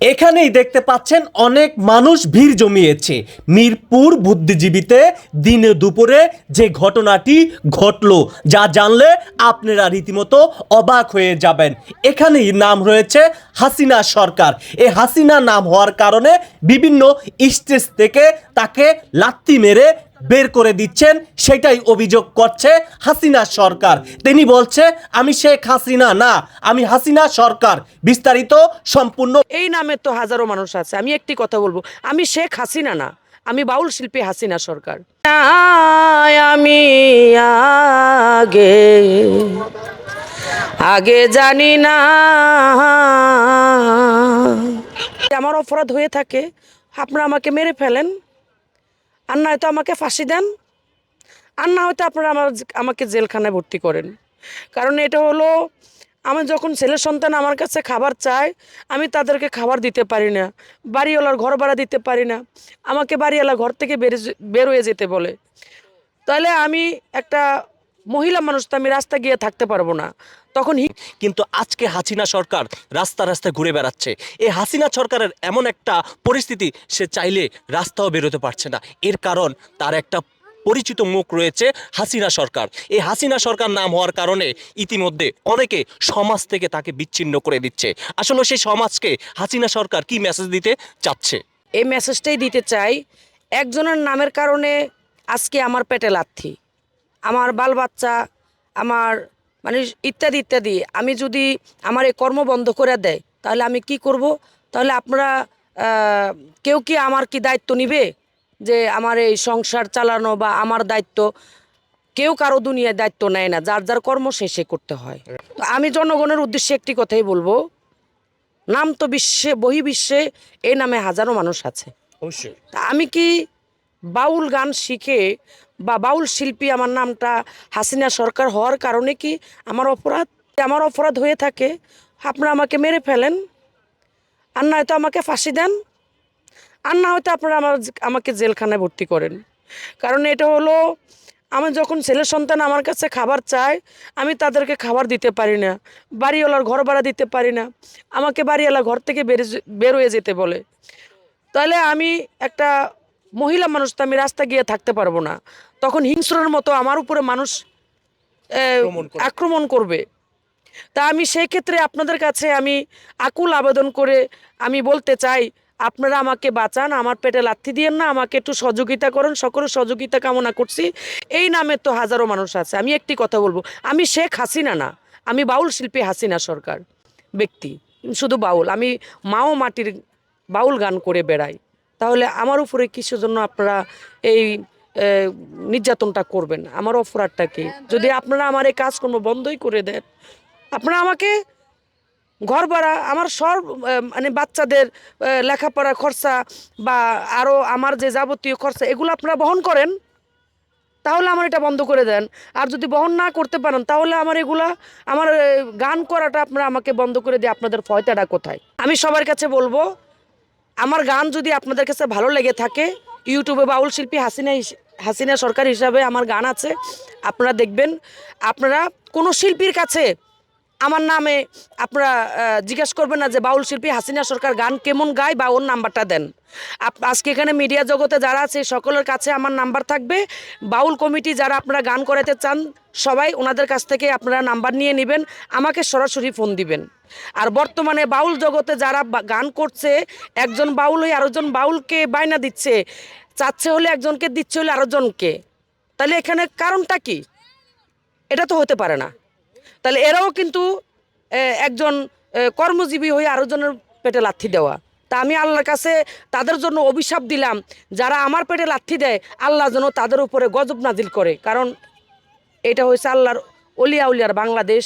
এখানেই দেখতে পাচ্ছেন অনেক মানুষ ভিড় জমিয়েছে। মিরপুর বুদ্ধিজীবীতে দিনে দুপুরে যে ঘটনাটি ঘটলো, যা জানলে আপনারা রীতিমতো অবাক হয়ে যাবেন। এখানেই নাম রয়েছে হাসিনা সরকার। এই হাসিনা নাম হওয়ার কারণে বিভিন্ন স্টেজ থেকে তাকে লাত্তি মেরে বের করে দিচ্ছেন, সেটাই অভিযোগ করছে হাসিনা সরকার। তিনি বলছে, আমি শেখ হাসিনা না, আমি হাসিনা সরকার। বিস্তারিত সম্পূর্ণ এই নামে তো হাজারো মানুষ আছে, আমি একটি কথা বলব, আমি শেখ হাসিনা না, আমি বাউল শিল্পী হাসিনা সরকার। আমি আগে আগে জানি না। আমার অপরাধ হয়ে থাকে, আপনারা আমাকে মেরে ফেলেন। আর হয়তো আমাকে ফাঁসি দেন। আর না হয়তো আপনারা আমার আমাকে জেলখানায় ভর্তি করেন। কারণ এটা হলো, আমি যখন ছেলে সন্তান আমার কাছে খাবার চায় আমি তাদেরকে খাবার দিতে পারি না। বাড়িওয়ালার ঘর ভাড়া দিতে পারি না। আমাকে বাড়িওয়ালা ঘর থেকে বের বেরোয় যেতে বলে। তাহলে আমি একটা মহিলা মানুষ তো আমি রাস্তা গিয়ে থাকতে পারব না। তখন হি- কিন্তু আজকে হাসিনা সরকার রাস্তা রাস্তায় ঘুরে বেড়াচ্ছে। এই হাসিনা সরকারের এমন একটা পরিস্থিতি, সে চাইলে রাস্তাও বেরোতে পারছে না। এর কারণ তার একটা পরিচিত মুখ রয়েছে হাসিনা সরকার। এই হাসিনা সরকার নাম হওয়ার কারণে ইতিমধ্যে অনেকে সমাজ থেকে তাকে বিচ্ছিন্ন করে দিচ্ছে। আসলে সেই সমাজকে হাসিনা সরকার কি মেসেজ দিতে চাচ্ছে? এই মেসেজটাই দিতে চাই, একজনের নামের কারণে আজকে আমার পেটে লাথি। আমার বাল বাচ্চা আমার মানে ইত্যাদি ইত্যাদি। আমি যদি আমার এই কর্ম বন্ধ করে দেয় তাহলে আমি কি করব? তাহলে আপনারা কেউ কি আমার কি দায়িত্ব নিবে? যে আমার এই সংসার চালানো বা আমার দায়িত্ব কেউ কারও দুনিয়ায় দায়িত্ব নেয় না। যার যার কর্ম শেষে করতে হয়। তো আমি জনগণের উদ্দেশ্যে একটি কথাই বলব নাম তো বিশ্বে বহির্বিশ্বে এই নামে হাজারো মানুষ আছে। অবশ্যই। তা আমি কি বাউল গান শিখে বা বাউল শিল্পী আমার নামটা হাসিনা সরকার হওয়ার কারণে কি আমার অপরাধ? আমার অপরাধ হয়ে থাকে। আপনারা আমাকে মেরে ফেলেন। আর না হয়তো আমাকে ফাঁসি দেন। আর না হয়তো আপনারা আমার আমাকে জেলখানায় ভর্তি করেন। কারণ এটা হলো, আমি যখন ছেলে সন্তান আমার কাছে খাবার চায়, আমি তাদেরকে খাবার দিতে পারি না। বাড়িওয়ালার ঘর ভাড়া দিতে পারি না। আমাকে বাড়িওয়ালা ঘর থেকে বের বের যেতে বলে। তাহলে আমি একটা মহিলা মানুষ তো আমি রাস্তা গিয়ে থাকতে পারব না। তখন হিংস্রের মতো আমার উপরে মানুষ আক্রমণ করবে। তা আমি সেই ক্ষেত্রে আপনাদের কাছে আমি আকুল আবেদন করে আমি বলতে চাই আপনারা আমাকে বাঁচান আমার পেটে লাথি দিয়েন না আমাকে একটু সহযোগিতা করেন সকলের সহযোগিতা কামনা করছি। এই নামে তো হাজারো মানুষ আছে। আমি একটি কথা বলব আমি শেখ হাসিনা না আমি বাউল শিল্পী হাসিনা সরকার ব্যক্তি শুধু বাউল আমি মাও মাটির বাউল গান করে বেড়াই। তাহলে আমার উপরে কিসের জন্য আপনারা এই নির্যাতনটা করবেন? আমার অপরাধটা কি? যদি আপনারা আমার এই কাজকর্ম বন্ধই করে দেন, আপনারা আমাকে ঘর ভাড়া, আমার সব মানে বাচ্চাদের লেখাপড়া খরচা বা আরও আমার যে যাবতীয় খরচা, এগুলো আপনারা বহন করেন, তাহলে আমার এটা বন্ধ করে দেন। আর যদি বহন না করতে পারেন, তাহলে আমার এগুলা, আমার গান করাটা আপনারা আমাকে বন্ধ করে দিয়ে আপনাদের ফয়তাটা কোথায়? আমি সবার কাছে বলব আমার গান যদি আপনাদের কাছে ভালো লেগে থাকে, ইউটিউবে বাউল শিল্পী হাসিনা হিস- হাসিনা সরকার হিসাবে আমার গান আছে, আপনারা দেখবেন। আপনারা কোনো শিল্পীর কাছে আমার নামে আপনারা জিজ্ঞেস করবেন না যে বাউল শিল্পী হাসিনা সরকার গান কেমন গায় বা ওর নাম্বারটা দেন। আজকে এখানে মিডিয়া জগতে যারা আছে, সকলের কাছে আমার নাম্বার থাকবে। বাউল কমিটি যারা আপনারা গান করাতে চান, সবাই ওনাদের কাছ থেকে আপনারা নাম্বার নিয়ে নেবেন, আমাকে সরাসরি ফোন দিবেন। আর বর্তমানে বাউল জগতে যারা গান করছে, একজন বাউল হয়ে আরেকজন বাউলকে বায়না দিচ্ছে, চাচ্ছে হলে একজনকে, দিচ্ছে হলে আরেকজনকে। তাহলে এখানে কারণটা কি? এটা তো হতে পারে না। তাহলে এরাও কিন্তু একজন কর্মজীবী হয়ে আরেকজনের পেটে লাথি দেওয়া। তা আমি আল্লাহর কাছে তাদের জন্য অভিশাপ দিলাম, যারা আমার পেটে লাথি দেয়, আল্লাহ যেন তাদের উপরে গজব নাজিল করে। কারণ এটা হয়েছে আল্লাহর অলিয়া উলিয়ার বাংলাদেশ।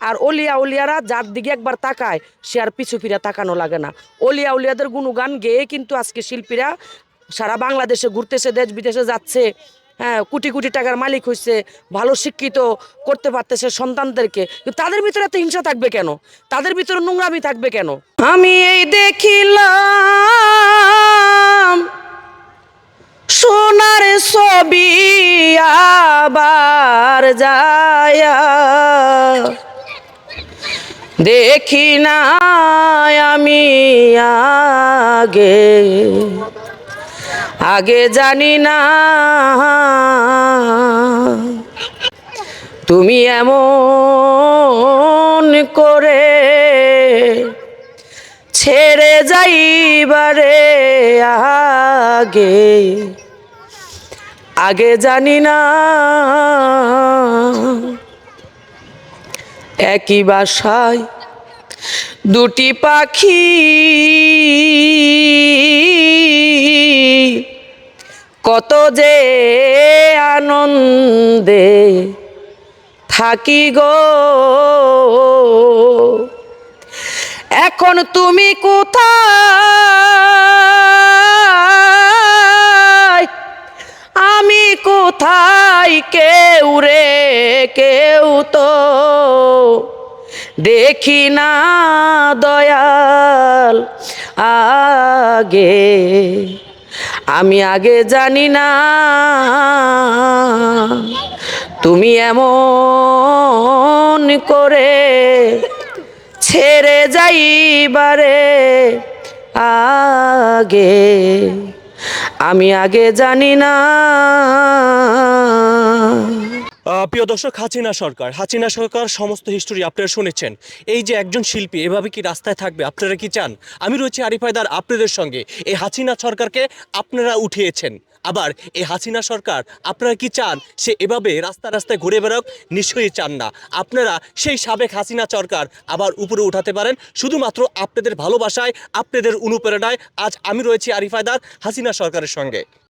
আর অলিয়া উলিয়ারা যার দিকে একবার তাকায়, সে আর পিছু ফিরে তাকানো লাগে না। অলিয়া উলিয়াদের গুণগান গেয়ে কিন্তু আজকে শিল্পীরা সারা বাংলাদেশে ঘুরতেছে, দেশ বিদেশে যাচ্ছে হ্যাঁ কোটি কোটি টাকার মালিক হয়েছে ভালো শিক্ষিত করতে পারতেছে সন্তানদেরকে। তাদের ভিতরে এত হিংসা থাকবে কেন? তাদের ভিতরে নোংরামি থাকবে কেন? আমি এই দেখিলাম সোনার ছবি আবার যায়। দেখি না আমি আগে। আগে জানি না। তুমি এমন করে ছেড়ে যাইবারে আগে। আগে জানি না। একই বাসায় দুটি পাখি। কত যে আনন্দে থাকি গো। এখন তুমি কোথায়? কোথায় কেউ রে, কেউ তো দেখি না দয়াল আগে। আমি আগে জানি না তুমি এমন করে ছেড়ে যাইবারে আগে। আমি আগে জানি না। প্রিয় দর্শক হাসিনা সরকার। হাসিনা সরকার সমস্ত হিস্টোরি আপনারা শুনেছেন। এই যে একজন শিল্পী, এভাবে কি রাস্তায় থাকবে? আপনারা কি চান? আমি রয়েছি আরিফায়দার আপনাদের সঙ্গে। এই হাসিনা সরকারকে আপনারা উঠিয়েছেন। আবার এই হাসিনা সরকার, আপনারা কি চান সে এভাবে রাস্তা রাস্তায় ঘুরে বেড়াক? নিশ্চয়ই চান না। আপনারা সেই সাবেক হাসিনা সরকার আবার উপরে উঠাতে পারেন। শুধুমাত্র আপনাদের ভালোবাসায়, আপনাদের অনুপ্রেরণায় আজ আমি রয়েছি আরিফায়দার হাসিনা সরকারের সঙ্গে।